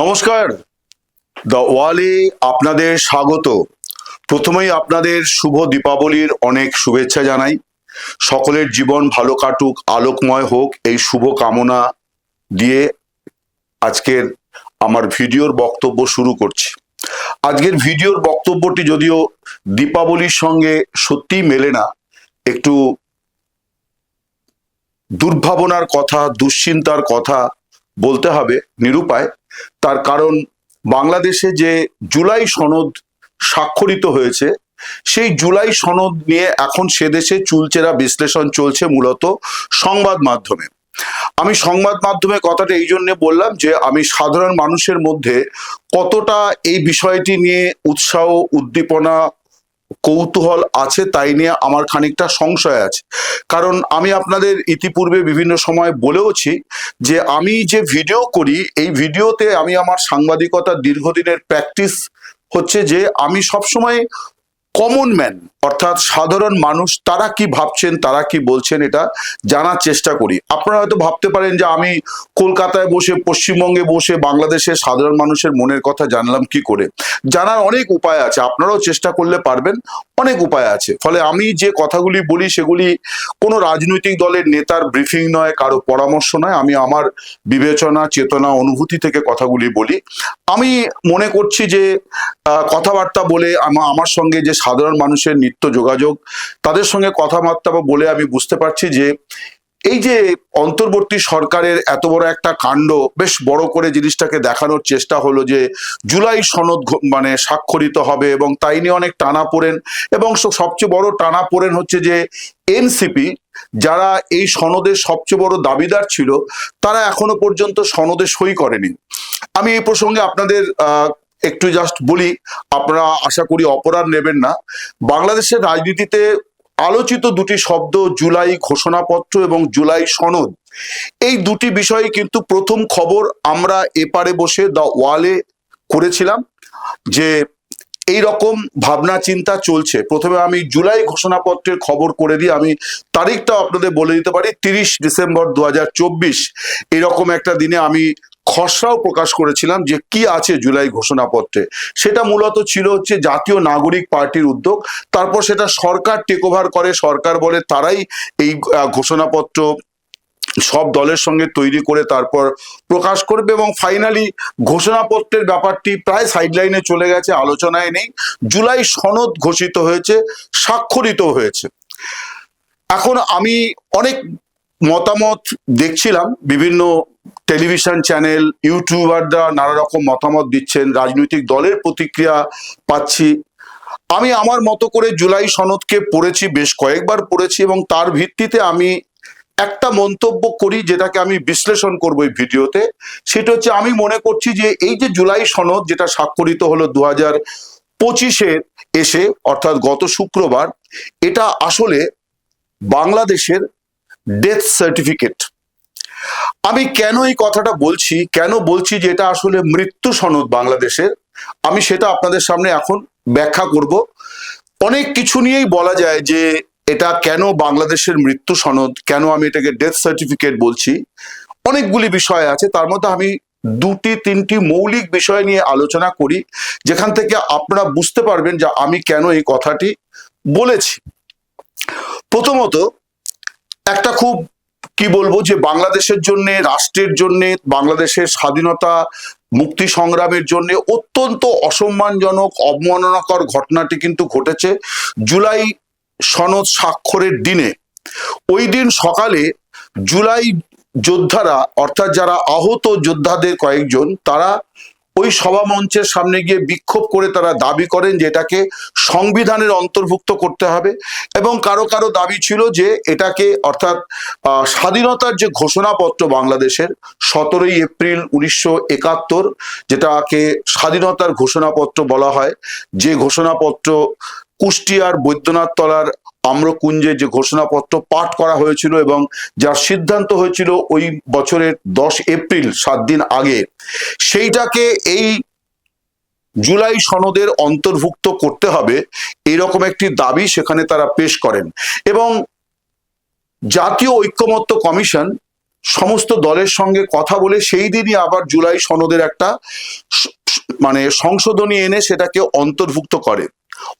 নমস্কার। দ্য ওয়ালে আপনাদের স্বাগত। প্রথমেই আপনাদের শুভ দীপাবলির অনেক শুভেচ্ছা জানাই। সকলের জীবন ভালো কাটুক, আলোকময় হোক, এই শুভ কামনা দিয়ে আজকের আমার ভিডিওর বক্তব্য শুরু করছি। আজকের ভিডিওর বক্তব্যটি যদিও দীপাবলির সঙ্গে সত্যিই মেলে না, একটু দুর্ভাবনার কথা, দুশ্চিন্তার কথা বলতে হবে নিরুপায়। তার কারণ বাংলাদেশে যে জুলাই সনদ স্বাক্ষরিত হয়েছে, সেই জুলাই সনদ নিয়ে এখন সে দেশে চুলচেরা বিশ্লেষণ চলছে মূলত সংবাদ মাধ্যমে। আমি সংবাদ মাধ্যমে কথাটা এই জন্যে বললাম যে, আমি সাধারণ মানুষের মধ্যে কতটা এই বিষয়টি নিয়ে উৎসাহ, উদ্দীপনা কৌতূহল আছে তাই নিয়ে আমার খানিকটা সংশয় আছে। কারণ আমি আপনাদের ইতিপূর্বে বিভিন্ন সময় বলেওছি যে আমি যে ভিডিও করি, এই ভিডিওতে আমি আমার সাংবাদিকতা দীর্ঘদিনের প্র্যাকটিস হচ্ছে যে আমি সবসময় কমন ম্যান অর্থাৎ সাধারণ মানুষ, তারা কি ভাবছেন, তারা কি বলছেন, এটা জানার চেষ্টা করি। আপনারা হয়তো ভাবতে পারেন যে আমি কলকাতায় বসে, পশ্চিমবঙ্গে বসে, বাংলাদেশের সাধারণ মানুষের মনের কথা জানলাম কি করে? জানার অনেক উপায় আছে, আপনারাও চেষ্টা করলে পারবেন, অনেক উপায় আছে। ফলে আমি যে কথাগুলি বলি, সেগুলি কোনো রাজনৈতিক দলের নেতার ব্রিফিং নয়, কারও পরামর্শ নয়, আমি আমার বিবেচনা, চেতনা, অনুভূতি থেকে কথাগুলি বলি। আমি মনে করছি যে কথাবার্তা বলে আমার সঙ্গে যে সাধারণ মানুষের নিত্য যোগাযোগ, তাদের সঙ্গে কথাবার্তা বলে আমি বুঝতে পারছি যে এই যে অন্তর্বর্তী সরকারের এত বড় একটা কাণ্ড, বেশ বড় করে জিনিসটাকে দেখানোর চেষ্টা হলো যে জুলাই সনদ মানে স্বাক্ষরিত হবে এবং তাই নিয়ে অনেক টানা পড়েন এবং সবচেয়ে বড় টানা পড়েন হচ্ছে যে এনসিপি, যারা এই সনদের সবচেয়ে বড় দাবিদার ছিল, তারা এখনও পর্যন্ত সনদে সই করেনি। আমি এই প্রসঙ্গে আপনাদের একটু জাস্ট বলি, আপনারা আশা করি অপরাধ নেবেন না। বাংলাদেশের রাজনীতিতে আলোচিত দুটি শব্দ জুলাই ঘোষণাপত্র এবং জুলাই সনদ। এই দুটি বিষয়ে কিন্তু প্রথম খবর আমরা এপারে বসে দ্য ওয়ালে করেছিলাম যে এই রকম ভাবনা চিন্তা চলছে। প্রথমে আমি জুলাই ঘোষণাপত্রের খবর করে দিই, আমি তারিখটা আপনাদের বলে দিতে পারি, তিরিশ ডিসেম্বর দু হাজার চব্বিশ। এরকম একটা দিনে আমি খসড়াও প্রকাশ করেছিলাম যে কি আছে জুলাই ঘোষণাপত্রে। সেটা মূলত ছিল হচ্ছে জাতীয় নাগরিক পার্টির উদ্যোগ, তারপর সেটা সরকার টেক ওভার করে, সরকার বলে তারাই এই ঘোষণাপত্র সব দলের সঙ্গে তৈরি করে তারপর প্রকাশ করবে এবং ফাইনালি ঘোষণাপত্রের ব্যাপারটি প্রায় সাইডলাইনে চলে গেছে, আলোচনায় নেই। জুলাই সনদ ঘোষিত হয়েছে স্বাক্ষরিত হয়েছে। এখন আমি অনেক মতামত দেখছিলাম, বিভিন্ন টেলিভিশন চ্যানেল, ইউটিউবাররা নানা রকম মতামত দিচ্ছেন, রাজনৈতিক দলের প্রতিক্রিয়া পাচ্ছি। আমি আমার মতো করে জুলাই সনদকে পড়েছি, বেশ কয়েকবার পড়েছি এবং তার ভিত্তিতে আমি একটা মন্তব্য করি যেটাকে আমি বিশ্লেষণ করব এই ভিডিওতে। সেটা হচ্ছে আমি মনে করছি যে এই যে জুলাই সনদ যেটা স্বাক্ষরিত হলো দু হাজার পঁচিশে এসে, অর্থাৎ গত শুক্রবার, এটা আসলে বাংলাদেশের ডেথ সার্টিফিকেট আমি কেন এই কথাটা বলছি? কেন বলছি যে এটা আসলে মৃত্যু সনদ বাংলাদেশের? আমি সেটা আপনাদের সামনে এখন ব্যাখ্যা করব। অনেক কিছু নিয়েই বলা যায় যে এটা কেন বাংলাদেশের মৃত্যু সনদ? কেন আমি এটাকে ডেথ সার্টিফিকেট বলছি? অনেকগুলি বিষয় আছে। তার মধ্যে আমি দুটি, তিনটি মৌলিক বিষয় নিয়ে আলোচনা করি, যেখান থেকে আপনারা বুঝতে পারবেন যে আমি কেন এই কথাটি বলেছি। প্রথমত একটা খুব, কি বলব, যে বাংলাদেশের জন্য, রাষ্ট্রের জন্য, বাংলাদেশের স্বাধীনতা মুক্তি সংগ্রামের জন্য অত্যন্ত অসম্মানজনক, অবমাননাকর ঘটনাটি কিন্তু ঘটেছে জুলাই সনদ স্বাক্ষরের দিনে। ওই দিন সকালে জুলাই যোদ্ধারা, অর্থাৎ যারা আহত যোদ্ধাদের কয়েকজন, তারা ওই সভা মঞ্চের সামনে গিয়ে বিক্ষোভ করে তারা দাবি করেন যে এটাকে সংবিধানের অন্তর্ভুক্ত করতে হবে। এবং কারও কারও দাবি ছিল যে এটাকে অর্থাৎ স্বাধীনতার যে ঘোষণাপত্র বাংলাদেশের সতেরোই এপ্রিল উনিশশো একাত্তর, যেটাকে স্বাধীনতার ঘোষণাপত্র বলা হয়, যে ঘোষণাপত্র কুষ্টিয়ার বৈদ্যনাথ তলার আম্রকুঞ্জে যে ঘোষণাপত্র পাঠ করা হয়েছিল এবং যার সিদ্ধান্ত হয়েছিল ওই বছরের দশ এপ্রিল, সাত দিন আগে, সেইটাকে এই জুলাই সনদের অন্তর্ভুক্ত করতে হবে, এরকম একটি দাবি সেখানে তারা পেশ করেন। এবং জাতীয় ঐক্যমত্য কমিশন সমস্ত দলের সঙ্গে কথা বলে সেই দিনই আবার জুলাই সনদের একটা মানে সংশোধনী এনে সেটাকে অন্তর্ভুক্ত করে।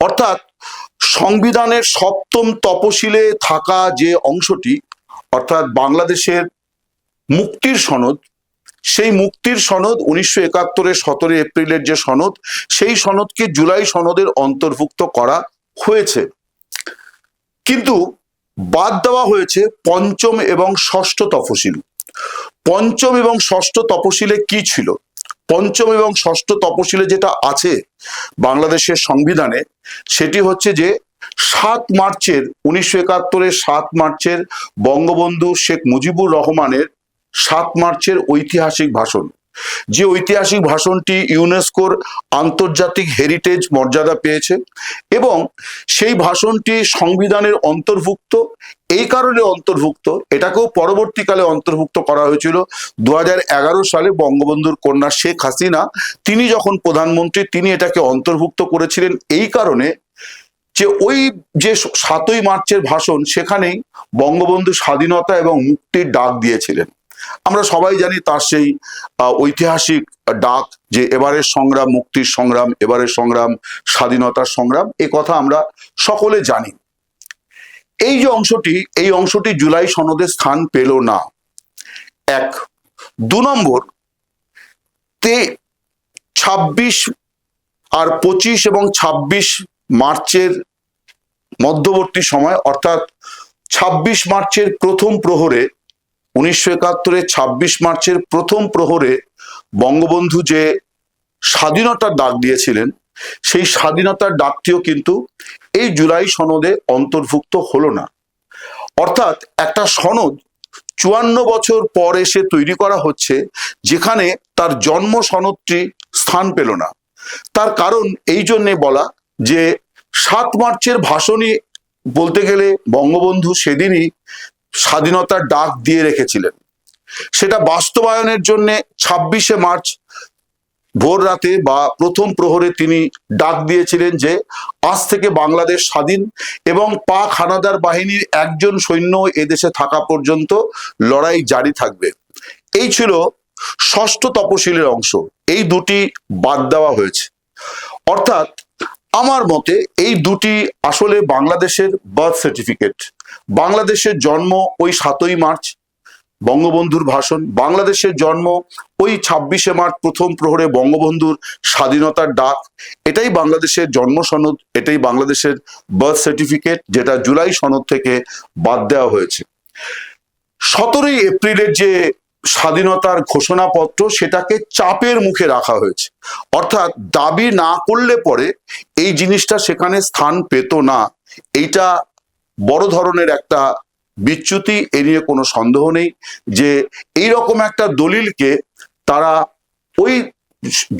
অর্থাৎ সংবিধানের সপ্তম তপশিলে থাকা যে অংশটি, অর্থাৎ বাংলাদেশের মুক্তির সনদ, সেই মুক্তির সনদ উনিশশো একাত্তরের সতেরো এপ্রিলের যে সনদ, সেই সনদকে জুলাই সনদের অন্তর্ভুক্ত করা হয়েছে। কিন্তু বাদ দেওয়া হয়েছে পঞ্চম এবং ষষ্ঠ তফসিল পঞ্চম এবং ষষ্ঠ তপশিলে কি ছিল? পঞ্চম এবং ষষ্ঠ তপশিলে যেটা আছে বাংলাদেশের সংবিধানে, সেটি হচ্ছে যে সাত মার্চের, উনিশশো একাত্তরের সাত মার্চের বঙ্গবন্ধু শেখ মুজিবুর রহমানের সাত মার্চের ঐতিহাসিক ভাষণ। যে ঐতিহাসিক ভাষণটি ইউনেস্কোর আন্তর্জাতিক হেরিটেজ মর্যাদা পেয়েছে এবং সেই ভাষণটি সংবিধানের অন্তর্ভুক্ত এই কারণে অন্তর্ভুক্ত, এটাকেও পরবর্তীকালে অন্তর্ভুক্ত করা হয়েছিল দু হাজার এগারো সালে বঙ্গবন্ধুর কন্যা শেখ হাসিনা। তিনি যখন প্রধানমন্ত্রী, তিনি এটাকে অন্তর্ভুক্ত করেছিলেন এই কারণে যে ওই যে সাতই মার্চের ভাষণ, সেখানেই বঙ্গবন্ধু স্বাধীনতা এবং মুক্তির ডাক দিয়েছিলেন। আমরা সবাই জানি তার সেই ঐতিহাসিক ডাক যে এবারের সংগ্রাম, মুক্তির সংগ্রাম, এবারের সংগ্রাম, স্বাধীনতার সংগ্রাম, এ কথা আমরা সকলে জানি। এই যে অংশটি, এই অংশটি জুলাই সনদে স্থান পেল না। এক, দু নম্বর, তে ছাব্বিশ আর পঁচিশ এবং ছাব্বিশ মার্চের মধ্যবর্তী সময়, অর্থাৎ ছাব্বিশ মার্চের প্রথম প্রহরে, উনিশশো একাত্তরের ছাব্বিশ মার্চের প্রথম প্রহরে বঙ্গবন্ধু যে স্বাধীনতার ডাক দিয়েছিলেন সেই স্বাধীনতার ডাকটিও কিন্তু এই জুলাই সনদে অন্তর্ভুক্ত হলো না। অর্থাৎ একটা সনদ চুয়ান্ন বছর পর এসে তৈরি করা হচ্ছে, যেখানে তার জন্ম সনদটি স্থান পেল না। তার কারণ এই জন্যে বলা যে, সাত মার্চের ভাষণই বলতে গেলে বঙ্গবন্ধু সেদিনই স্বাধীনতার ডাক দিয়ে রেখেছিলেন। সেটা বাস্তবায়নের জন্য ছাব্বিশে মার্চ ভোর রাতে বা প্রথম প্রহরে তিনি ডাক দিয়েছিলেন যে, আজ থেকে বাংলাদেশ স্বাধীন এবং পাক হানাদার বাহিনীর একজন সৈন্য এদেশে থাকা পর্যন্ত লড়াই জারি থাকবে। এই ছিল ষষ্ঠ তপশিলের অংশ। এই দুটি বাদ দেওয়া হয়েছে। অর্থাৎ আমার মতে এই দুটি আসলে বাংলাদেশের বার্থ সার্টিফিকেট বাংলাদেশের জন্ম ওই সাতই মার্চ বঙ্গবন্ধুর ভাষণ, বাংলাদেশের জন্ম ওই ছাব্বিশে মার্চ প্রথম প্রহরে বঙ্গবন্ধুর স্বাধীনতার ডাক। এটাই বাংলাদেশের জন্ম সনদ, এটাই বাংলাদেশের বার্থ সার্টিফিকেট যেটা জুলাই সনদ থেকে বাদ দেওয়া হয়েছে। সতেরোই এপ্রিলের যে স্বাধীনতার ঘোষণাপত্র, সেটাকে চাপের মুখে রাখা হয়েছে। অর্থাৎ দাবি না করলে পরে এই জিনিসটা সেখানে স্থান পেত না। এইটা বড় ধরনের একটা বিচ্যুতি, এ নিয়ে কোনো সন্দেহ নেই যে এই রকম একটা দলিলকে তারা ওই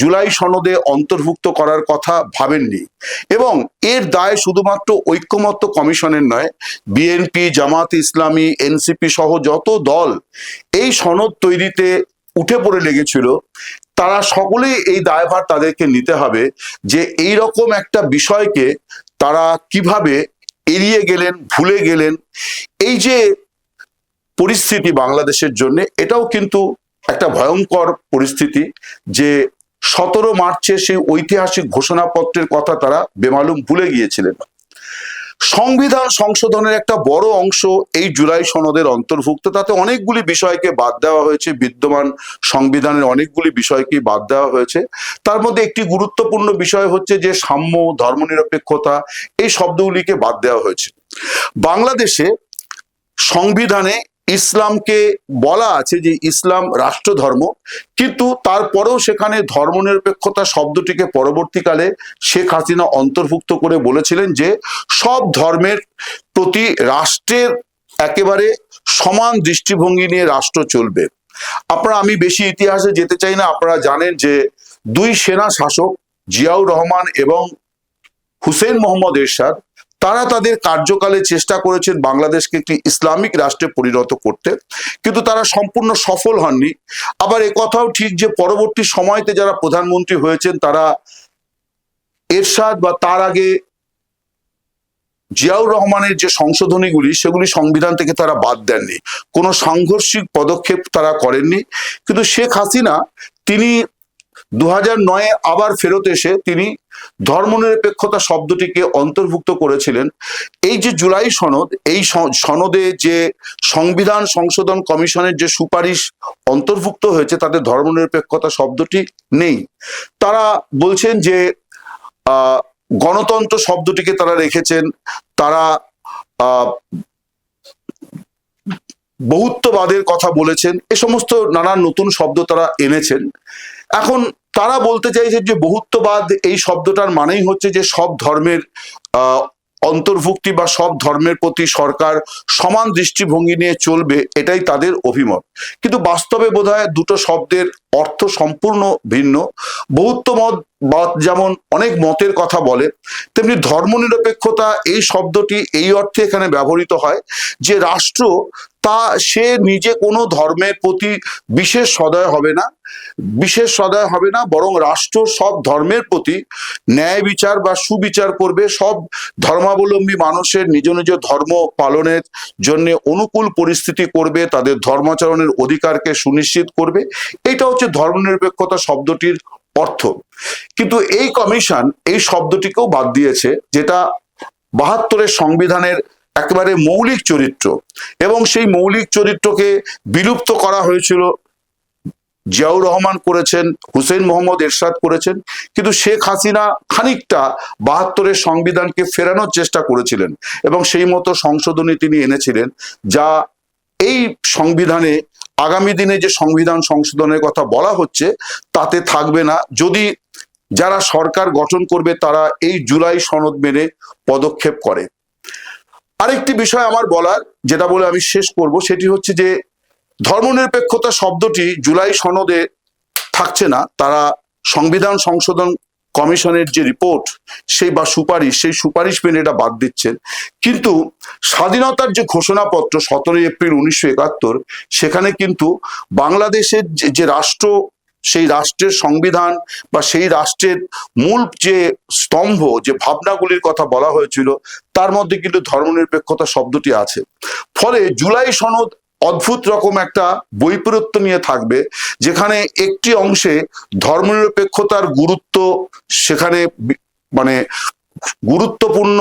জুলাই সনদে অন্তর্ভুক্ত করার কথা ভাবেননি। এবং এর দায় শুধুমাত্র ঐক্যমত্য কমিশনের নয়, বিএনপি জামাত ইসলামী, এনসিপি সহ যত দল এই সনদ তৈরিতে উঠে পড়ে লেগেছিল, তারা সকলেই এই দায়ভার তাদেরকে নিতে হবে যে এই রকম একটা বিষয়কে তারা কীভাবে এড়িয়ে গেলেন, ভুলে গেলেন। এই যে পরিস্থিতি বাংলাদেশের জন্য, এটাও কিন্তু একটা ভয়ঙ্কর পরিস্থিতি যে সতেরো মার্চে সেই ঐতিহাসিক ঘোষণাপত্রের কথা তারা বেমালুম ভুলে গিয়েছিলেন। সংবিধান সংশোধনের একটা বড় অংশ এই জুলাই সনদের অন্তর্ভুক্ত। তাতে অনেকগুলি বিষয়কে বাদ দেওয়া হয়েছে, বিদ্যমান সংবিধানের অনেকগুলি বিষয়কে বাদ দেওয়া হয়েছে। তার মধ্যে একটি গুরুত্বপূর্ণ বিষয় হচ্ছে যে সাম্য, ধর্মনিরপেক্ষতা এই শব্দগুলিকে বাদ দেওয়া হয়েছে। বাংলাদেশে সংবিধানে ইসলামকে বলা আছে যে ইসলাম রাষ্ট্রধর্ম, কিন্তু তারপরেও সেখানে ধর্মনিরপেক্ষতা শব্দটিকে পরবর্তীকালে শেখ হাসিনা অন্তর্ভুক্ত করে বলেছিলেন যে সব ধর্মের প্রতি রাষ্ট্রের একেবারে সমান দৃষ্টিভঙ্গি নিয়ে রাষ্ট্র চলবে। আপনারা, আমি বেশি ইতিহাসে যেতে চাই না, আপনারা জানেন যে দুই সেনা শাসক, জিয়াউর রহমান এবং হুসেন মোহাম্মদ এরশাদ তারা তাদের কার্যকালে চেষ্টা করেছেন বাংলাদেশকে একটি ইসলামিক রাষ্ট্রে পরিণত করতে, কিন্তু তারা সম্পূর্ণ সফল হননি। আবার কথাও ঠিক যে পরবর্তী সময়তে যারা প্রধানমন্ত্রী হয়েছেন, তারা এরশাদ বা তার আগে জিয়াউর রহমানের যে সংশোধনীগুলি, সেগুলি সংবিধান থেকে তারা বাদ দেননি। কোনো সাংঘর্ষিক পদক্ষেপ তারা করেননি। কিন্তু শেখ হাসিনা, তিনি দু হাজার নয়ে আবার ফেরত এসে তিনি ধর্মনিরপেক্ষতা শব্দটিকে অন্তর্ভুক্ত করেছিলেন। এই যে জুলাই সনদ, এই সনদে যে সংবিধান সংশোধন কমিশনের যে সুপারিশ অন্তর্ভুক্ত হয়েছে, তাতে ধর্মনিরপেক্ষতা শব্দটি নেই। তারা বলছেন যে গণতন্ত্র শব্দটিকে তারা রেখেছেন। তারা বহুত্ববাদের কথা বলেছেন। এ সমস্ত নানান নতুন শব্দ তারা এনেছেন। এখন তারা বলতে চাইছে যে বহুত্ববাদ এই শব্দটার মানেই হচ্ছে যে সব ধর্মের অন্তর্ভুক্তি বা সব ধর্মের প্রতি সরকার সমান দৃষ্টিভঙ্গি নিয়ে চলবে, এটাই তাদের অভিমত। কিন্তু বাস্তবে বোধহয় দুটো শব্দের অর্থ সম্পূর্ণ ভিন্ন। বহুত্বমত বাদ যেমন অনেক মতের কথা বলে, তেমনি ধর্মনিরপেক্ষতা এই শব্দটি এই অর্থে এখানে ব্যবহৃত হয় যে রাষ্ট্র তা সে নিজে কোনো ধর্মের প্রতি বিশেষ সদয় হবে না, বিশেষ সদয় হবে না, বরং রাষ্ট্র সব ধর্মের প্রতি ন্যায় বিচার বা সুবিচার করবে। সব ধর্মাবলম্বী মানুষের নিজ নিজ ধর্ম পালনের জন্য অনুকূল পরিস্থিতি করবে, তাদের ধর্মাচরণের অধিকারকে সুনিশ্চিত করবে। এটা হচ্ছে ধর্মনিরপেক্ষতা শব্দটির অর্থ। কিন্তু এই কমিশন এই শব্দটিকেও বাদ দিয়েছে, যেটা বাহাত্তরের সংবিধানের একেবারে মৌলিক চরিত্র। এবং সেই মৌলিক চরিত্রকে বিলুপ্ত করা হয়েছিল। জিয়াউর রহমান করেছেন, হুসেন মোহাম্মদ এরশাদ করেছেন। কিন্তু শেখ হাসিনা খানিকটা বাহাত্তরের সংবিধানকে ফেরানোর চেষ্টা করেছিলেন এবং সেই মতো সংশোধনী তিনি এনেছিলেন, যা এই সংবিধানে, আগামী দিনে যে সংবিধান সংশোধনের কথা বলা হচ্ছে, তাতে থাকবে না। যদি যারা সরকার গঠন করবে, তারা এই জুলাই সনদ মেনে পদক্ষেপ করে। আরেকটি বিষয় আমার বলার, যেটা বলে আমি শেষ করব, সেটি হচ্ছে যে ধর্মনিরপেক্ষতা শব্দটি জুলাই সনদে থাকছে না। তারা সংবিধান সংশোধন কমিশনের যে রিপোর্ট, সেই বা সুপারিশ, সেই সুপারিশ মেনে এটা বাদ দিচ্ছেন। কিন্তু স্বাধীনতার যে ঘোষণাপত্র সতেরোই এপ্রিল উনিশশো একাত্তর, সেখানে কিন্তু বাংলাদেশের যে- যে রাষ্ট্র সেই রাষ্ট্রের সংবিধান বা সেই রাষ্ট্রের মূল যে স্তম্ভ, যে ভাবনাগুলির কথা বলা হয়েছিল, তার মধ্যে কিন্তু ধর্মনিরপেক্ষতা শব্দটি আছে। ফলে জুলাই সনদ অদ্ভুত রকম একটা বৈপরীত্য নিয়ে থাকবে, যেখানে একটি অংশে ধর্মনিরপেক্ষতার গুরুত্ব সেখানে মানে গুরুত্বপূর্ণ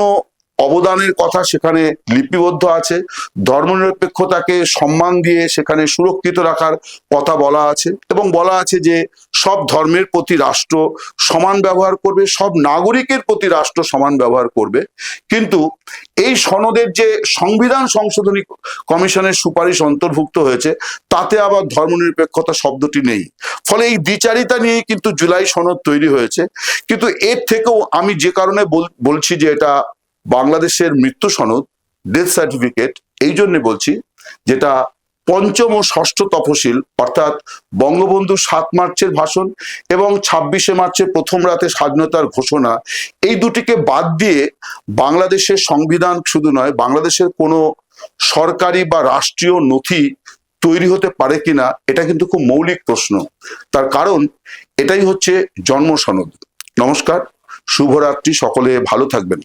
অবদানের কথা সেখানে লিপিবদ্ধ আছে। ধর্মনিরপেক্ষতাকে সম্মান দিয়ে সেখানে সুরক্ষিত রাখার কথা বলা আছে এবং বলা আছে যে সব ধর্মের প্রতি রাষ্ট্র সমান ব্যবহার করবে, সব নাগরিকের প্রতি রাষ্ট্র সমান ব্যবহার করবে। কিন্তু এই সনদের যে সংবিধান সংশোধনী কমিশনের সুপারিশ অন্তর্ভুক্ত হয়েছে, তাতে আবার ধর্মনিরপেক্ষতা শব্দটি নেই। ফলে এই দ্বিচারিতা নিয়েই কিন্তু জুলাই সনদ তৈরি হয়েছে। কিন্তু এর থেকেও আমি যে কারণে বল- বলছি যে এটা বাংলাদেশের মৃত্যু সনদ ডেথ সার্টিফিকেট এই জন্য বলছি, যেটা পঞ্চম ও ষষ্ঠ তফসিল, অর্থাৎ বঙ্গবন্ধু সাত মার্চের ভাষণ এবং ছাব্বিশে মার্চের প্রথম রাতে স্বাধীনতার ঘোষণা, এই দুটিকে বাদ দিয়ে বাংলাদেশের সংবিধান শুধু নয়, বাংলাদেশের কোনো সরকারি বা রাষ্ট্রীয় নথি তৈরি হতে পারে কিনা, এটা কিন্তু খুব মৌলিক প্রশ্ন। তার কারণ, এটাই হচ্ছে জন্ম সনদ। নমস্কার, শুভরাত্রি, সকলে ভালো থাকবেন।